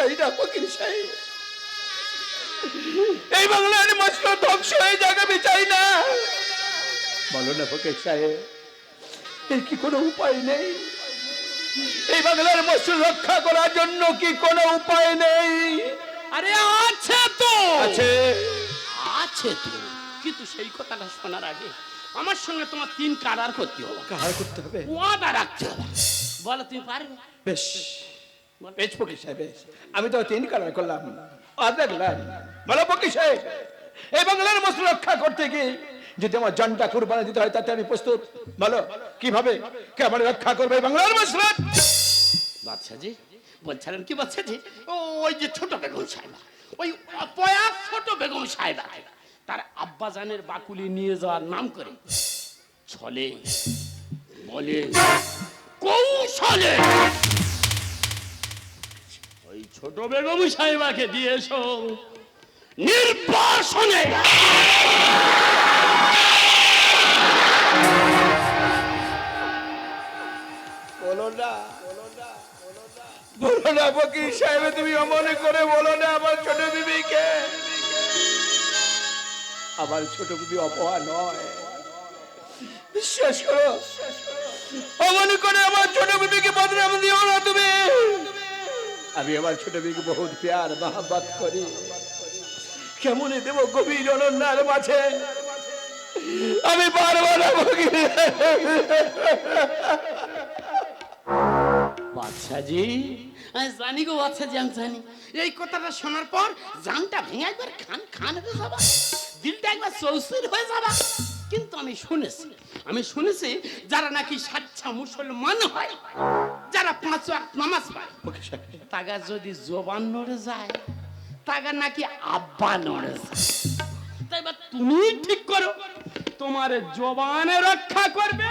ফকির এই বাংলার মশলা ধ্বংস হয়ে যাবে আমি চাই না। বলো না ফকির সাহেব এর কি কোনো উপায় নেই? এই বাংলার মশলা রক্ষা করার জন্য কি কোনো উপায় নেই? আরে আছে তো। আছে। আছে তো। কিন্তু সেই কথাটা শোনার আগে আমার সঙ্গে তোমার তিন কারার করতে হবে। কাহার করতে হবে? ওয়াদা রাখতে হবে। বলো তুমি পারবে? বেশ। বেশ ফকির সাহেব বেশ। আমি তো তিন কারণ করলাম। আর দেখলাম বলো ফকির সাহেব। এই বাংলার মশলা রক্ষা করতে গিয়ে যদি আমার জানটা কুরবানি দিতে হয়, তাতে আমি প্রস্তুত। বলো, কীভাবে? কে রক্ষা করবে এই বাংলার মশলা বাদশাজি বলছিলেন কি বাদশাজি ও ওই যে ছোট বেগম সাহেবা, ওই অপয়া ছোট বেগম সাহেবা, তার আব্বাজানের বাকুলি নিয়ে যাওয়ার নাম করে। ছলে, বলে, কৌশলে। ছোট বেগম সাহেবাকে দিয়ে এসো। নির্বাসনে। বলো না, বলো সাহেব, তুমি অমনে করে বলো না আমার ছোট বিবিকে। আমার ছোট বিবি অপয়া নয়। বিশ্বাস করো, অমনে করে আমার ছোট বিবিকে বদনাম দিও না তুমি। আমি আমার ছোট বিবিকে বহুত প্যার, মহাব্বত করি। কেমনে দেব গভীর অনন্যার মাঝে? আমি পারব না আমি জানি গো বাদশাজি আমি জানি। এই কথাটা শোনার পর জানটা ভেঙে একবার খান খান হয়ে যাবা। দিলটা একবার চৌসির হয়ে যাবা। কিন্তু আমি শুনেছি আমি শুনেছি যারা নাকি সাচ্ছা মুসলমান হয়। পাঁচ ওয়াক্ত নামাজ পায় তাগা যদি জবান নড়ে যায় তাগা নাকি আব্বা নড়ে যায়। তাই তুমি ঠিক করো তোমার জবানে রক্ষা করবে।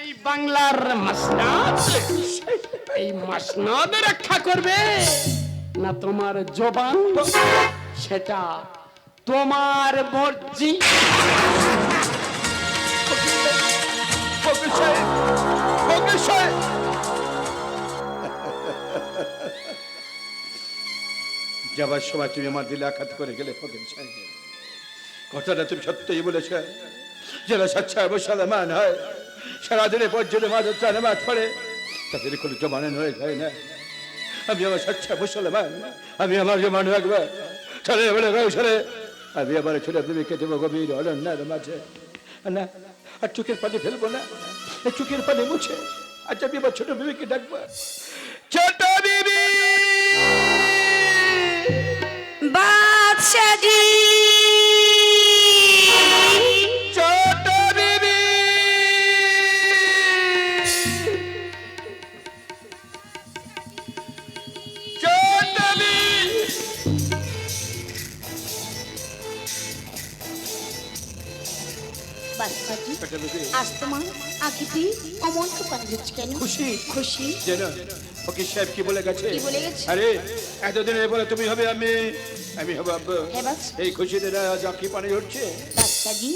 এই বাংলার মাসনাদ এই মাসনাদ রক্ষা করবে। না তোমার জবান সেটা তোমার মর্জি যাবার সময় তুমি আমার দিলে আঘাত করে গেলে ফকির সাহেব। কথাটা তুমি সত্যই বলেছ। যারা স্বচ্ছা মুসলমান হয়। সারাদিনে পর্যন্ত মাঝে নামাজ পড়ে, তাদের কোনো জমানেন হয়ে যায় না আমি আমার স্বচ্ছা মুসলমান আমি আমার জমান রাখব চলে, বলে চলে আমি আমার ছোট বিবিকে দেবো গভীর অনন্যার মাঝে। না আর চোখের পানি ফেলব না। চোখের পানি মুছে আচ্ছা আমি আমার ছোট বিবিকে ডাকবো। ছোট বিবি! বাদশাজি বাদশাজি আজ তোমার আখিতে অমন কান হচ্ছে কেন খুশি খুশি যেন ফকির সাহেব কি বলে গেছে কি বলে গেছে? আরে এতদিন বলে তুমি হবে আমি আমি হবে হ্যাঁ, এই খুশিতে আজ আঁকি পানি হচ্ছে বাদশাজি